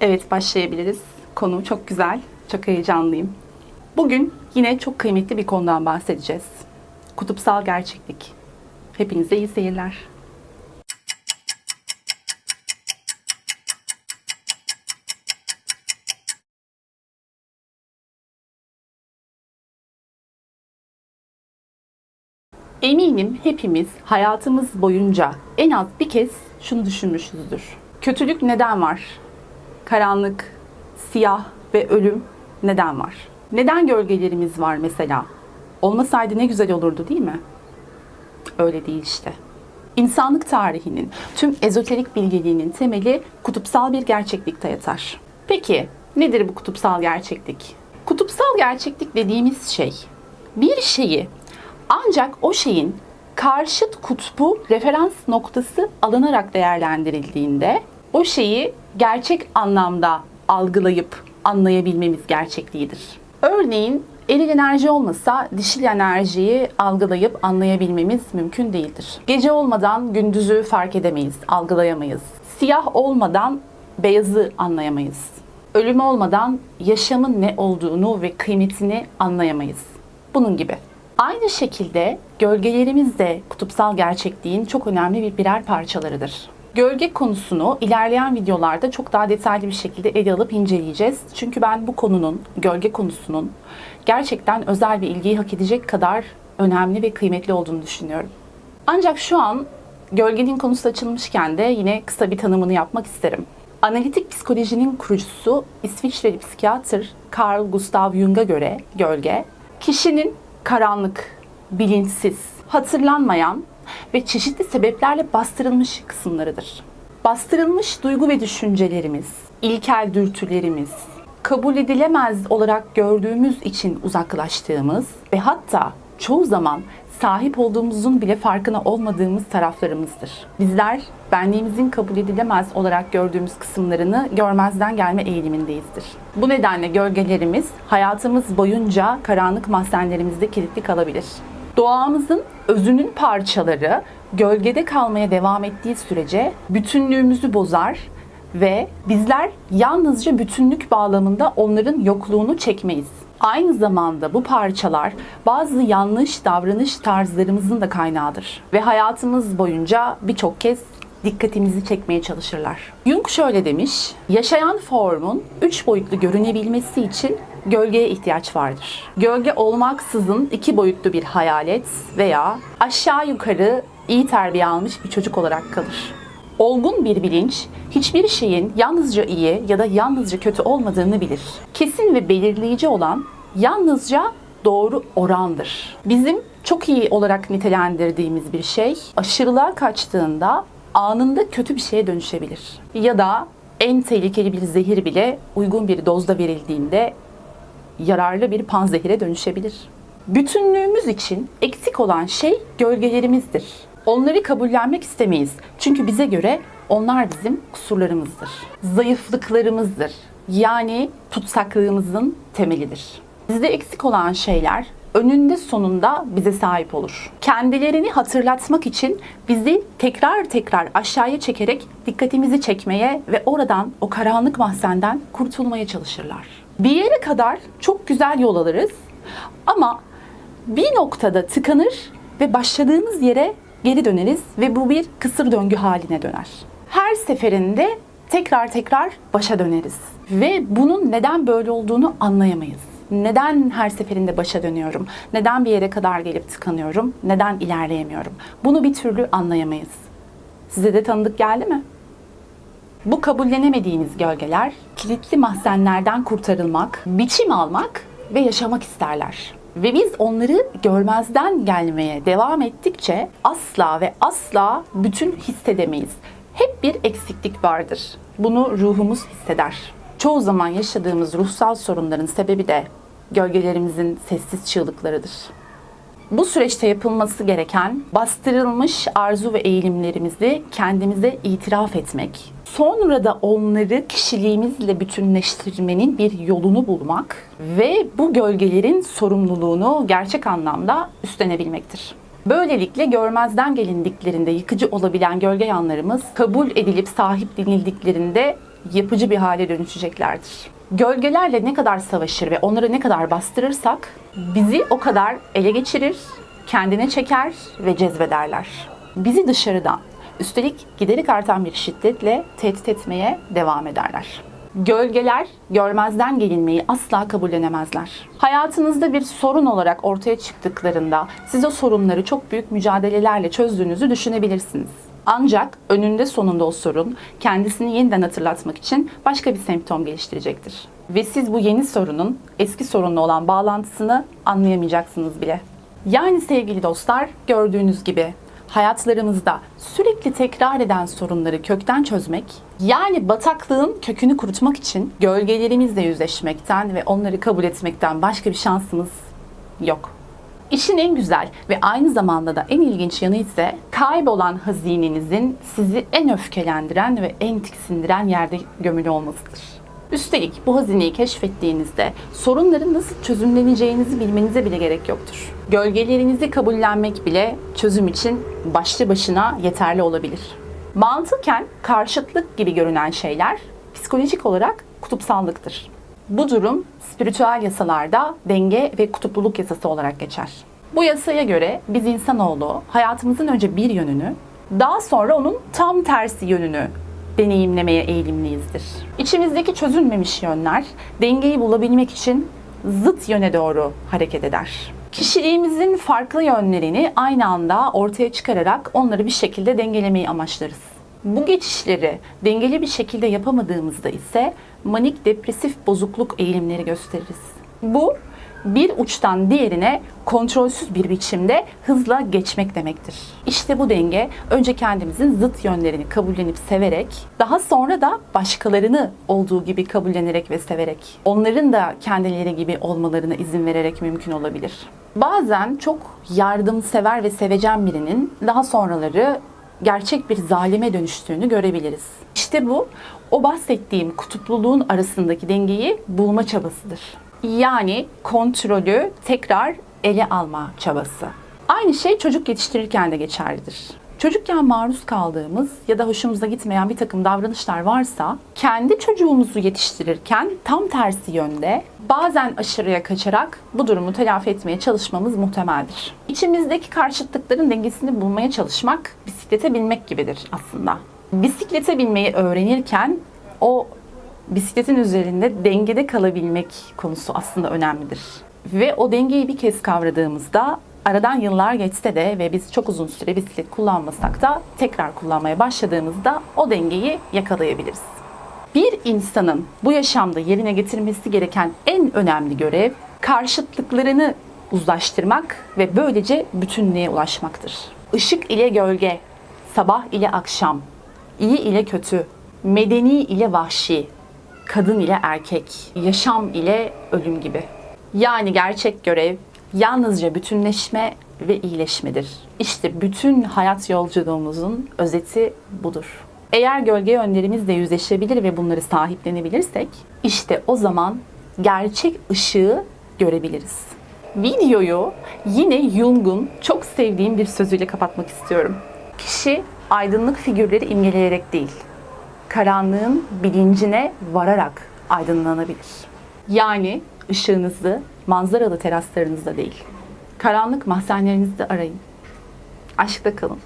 Evet başlayabiliriz. Konu çok güzel. Çok heyecanlıyım. Bugün yine çok kıymetli bir konudan bahsedeceğiz. Kutupsal gerçeklik. Hepinize iyi seyirler. Eminim hepimiz hayatımız boyunca en az bir kez şunu düşünmüşüzdür. Kötülük neden var? Karanlık, siyah ve ölüm neden var? Neden gölgelerimiz var mesela? Olmasaydı ne güzel olurdu değil mi? Öyle değil işte. İnsanlık tarihinin tüm ezoterik bilgeliğinin temeli kutupsal bir gerçeklikte yatar. Peki nedir bu kutupsal gerçeklik? Kutupsal gerçeklik dediğimiz şey bir şeyi ancak o şeyin karşıt kutbu referans noktası alınarak değerlendirildiğinde o şeyi gerçek anlamda algılayıp anlayabilmemiz gerçekliğidir. Örneğin eril enerji olmasa dişil enerjiyi algılayıp anlayabilmemiz mümkün değildir. Gece olmadan gündüzü fark edemeyiz, algılayamayız. Siyah olmadan beyazı anlayamayız. Ölüm olmadan yaşamın ne olduğunu ve kıymetini anlayamayız. Bunun gibi. Aynı şekilde gölgelerimiz de kutupsal gerçekliğin çok önemli bir birer parçalarıdır. Gölge konusunu ilerleyen videolarda çok daha detaylı bir şekilde ele alıp inceleyeceğiz. Çünkü ben bu konunun, gölge konusunun gerçekten özel bir ilgiyi hak edecek kadar önemli ve kıymetli olduğunu düşünüyorum. Ancak şu an gölgenin konusu açılmışken de yine kısa bir tanımını yapmak isterim. Analitik psikolojinin kurucusu İsviçreli psikiyatr Carl Gustav Jung'a göre gölge, kişinin karanlık, bilinçsiz, hatırlanmayan ve çeşitli sebeplerle bastırılmış kısımlarıdır. Bastırılmış duygu ve düşüncelerimiz, ilkel dürtülerimiz, kabul edilemez olarak gördüğümüz için uzaklaştığımız ve hatta çoğu zaman sahip olduğumuzun bile farkına olmadığımız taraflarımızdır. Bizler benliğimizin kabul edilemez olarak gördüğümüz kısımlarını görmezden gelme eğilimindeyizdir. Bu nedenle gölgelerimiz hayatımız boyunca karanlık mahzenlerimizde kilitli kalabilir. Doğamızın özünün parçaları gölgede kalmaya devam ettiği sürece bütünlüğümüzü bozar ve bizler yalnızca bütünlük bağlamında onların yokluğunu çekmeyiz. Aynı zamanda bu parçalar bazı yanlış davranış tarzlarımızın da kaynağıdır ve hayatımız boyunca birçok kez dikkatimizi çekmeye çalışırlar. Jung şöyle demiş, yaşayan formun üç boyutlu görünebilmesi için gölgeye ihtiyaç vardır. Gölge olmaksızın iki boyutlu bir hayalet veya aşağı yukarı iyi terbiye almış bir çocuk olarak kalır. Olgun bir bilinç hiçbir şeyin yalnızca iyi ya da yalnızca kötü olmadığını bilir. Kesin ve belirleyici olan yalnızca doğru orandır. Bizim çok iyi olarak nitelendirdiğimiz bir şey aşırılığa kaçtığında anında kötü bir şeye dönüşebilir. Ya da en tehlikeli bir zehir bile uygun bir dozda verildiğinde yararlı bir panzehire dönüşebilir. Bütünlüğümüz için eksik olan şey gölgelerimizdir. Onları kabullenmek istemeyiz. Çünkü bize göre onlar bizim kusurlarımızdır. Zayıflıklarımızdır. Yani tutsaklığımızın temelidir. Bizde eksik olan şeyler önünde sonunda bize sahip olur. Kendilerini hatırlatmak için bizi tekrar tekrar aşağıya çekerek dikkatimizi çekmeye ve oradan o karanlık mahzenden kurtulmaya çalışırlar. Bir yere kadar çok güzel yol alırız ama bir noktada tıkanır ve başladığımız yere geri döneriz ve bu bir kısır döngü haline döner. Her seferinde tekrar tekrar başa döneriz ve bunun neden böyle olduğunu anlayamayız. Neden her seferinde başa dönüyorum? Neden bir yere kadar gelip tıkanıyorum? Neden ilerleyemiyorum? Bunu bir türlü anlayamayız. Size de tanıdık geldi mi? Bu kabullenemediğimiz gölgeler kilitli mahzenlerden kurtarılmak, biçim almak ve yaşamak isterler. Ve biz onları görmezden gelmeye devam ettikçe asla ve asla bütün hissedemeyiz. Hep bir eksiklik vardır. Bunu ruhumuz hisseder. Çoğu zaman yaşadığımız ruhsal sorunların sebebi de gölgelerimizin sessiz çığlıklarıdır. Bu süreçte yapılması gereken bastırılmış arzu ve eğilimlerimizi kendimize itiraf etmek, sonra da onları kişiliğimizle bütünleştirmenin bir yolunu bulmak ve bu gölgelerin sorumluluğunu gerçek anlamda üstlenebilmektir. Böylelikle görmezden gelindiklerinde yıkıcı olabilen gölge yanlarımız kabul edilip sahiplenildiklerinde yapıcı bir hale dönüşeceklerdir. Gölgelerle ne kadar savaşır ve onları ne kadar bastırırsak bizi o kadar ele geçirir, kendine çeker ve cezbederler. Bizi dışarıdan, üstelik giderek artan bir şiddetle tehdit etmeye devam ederler. Gölgeler görmezden gelinmeyi asla kabullenemezler. Hayatınızda bir sorun olarak ortaya çıktıklarında siz o sorunları çok büyük mücadelelerle çözdüğünüzü düşünebilirsiniz. Ancak önünde sonunda o sorun kendisini yeniden hatırlatmak için başka bir semptom geliştirecektir. Ve siz bu yeni sorunun eski sorunla olan bağlantısını anlayamayacaksınız bile. Yani sevgili dostlar gördüğünüz gibi hayatlarımızda sürekli tekrar eden sorunları kökten çözmek, yani bataklığın kökünü kurutmak için gölgelerimizle yüzleşmekten ve onları kabul etmekten başka bir şansımız yok. İşin en güzel ve aynı zamanda da en ilginç yanı ise kaybolan hazinenizin sizi en öfkelendiren ve en tiksindiren yerde gömülü olmasıdır. Üstelik bu hazineyi keşfettiğinizde sorunların nasıl çözümleneceğinizi bilmenize bile gerek yoktur. Gölgelerinizi kabullenmek bile çözüm için başlı başına yeterli olabilir. Mantıken karşıtlık gibi görünen şeyler psikolojik olarak kutupsallıktır. Bu durum spiritüel yasalarda denge ve kutupluluk yasası olarak geçer. Bu yasaya göre biz insanoğlu hayatımızın önce bir yönünü, daha sonra onun tam tersi yönünü deneyimlemeye eğilimliyizdir. İçimizdeki çözülmemiş yönler dengeyi bulabilmek için zıt yöne doğru hareket eder. Kişiliğimizin farklı yönlerini aynı anda ortaya çıkararak onları bir şekilde dengelemeyi amaçlarız. Bu geçişleri dengeli bir şekilde yapamadığımızda ise manik depresif bozukluk eğilimleri gösteririz. Bu bir uçtan diğerine kontrolsüz bir biçimde hızla geçmek demektir. İşte bu denge önce kendimizin zıt yönlerini kabullenip severek, daha sonra da başkalarını olduğu gibi kabullenerek ve severek, onların da kendileri gibi olmalarına izin vererek mümkün olabilir. Bazen çok yardımsever ve sevecen birinin daha sonraları gerçek bir zalime dönüştüğünü görebiliriz. İşte bu o bahsettiğim kutupluluğun arasındaki dengeyi bulma çabasıdır. Yani kontrolü tekrar ele alma çabası. Aynı şey çocuk yetiştirirken de geçerlidir. Çocukken maruz kaldığımız ya da hoşumuza gitmeyen bir takım davranışlar varsa kendi çocuğumuzu yetiştirirken tam tersi yönde bazen aşırıya kaçarak bu durumu telafi etmeye çalışmamız muhtemeldir. İçimizdeki karşıtlıkların dengesini bulmaya çalışmak bisiklete binmek gibidir aslında. Bisiklete binmeyi öğrenirken o bisikletin üzerinde dengede kalabilmek konusu aslında önemlidir. Ve o dengeyi bir kez kavradığımızda aradan yıllar geçse de ve biz çok uzun süre bisiklet kullanmasak da tekrar kullanmaya başladığımızda o dengeyi yakalayabiliriz. Bir insanın bu yaşamda yerine getirmesi gereken en önemli görev karşıtlıklarını uzlaştırmak ve böylece bütünlüğe ulaşmaktır. Işık ile gölge, sabah ile akşam, iyi ile kötü, medeni ile vahşi, kadın ile erkek, yaşam ile ölüm gibi. Yani gerçek görev yalnızca bütünleşme ve iyileşmedir. İşte bütün hayat yolculuğumuzun özeti budur. Eğer gölge yönlerimizle yüzleşebilir ve bunları sahiplenebilirsek, işte o zaman gerçek ışığı görebiliriz. Videoyu yine Jung'un çok sevdiğim bir sözüyle kapatmak istiyorum. Kişi aydınlık figürleri imgeleyerek değil, karanlığın bilincine vararak aydınlanabilir. Yani ışığınızı manzaralı teraslarınızda değil, karanlık mahzenlerinizde arayın. Aşkta kalın.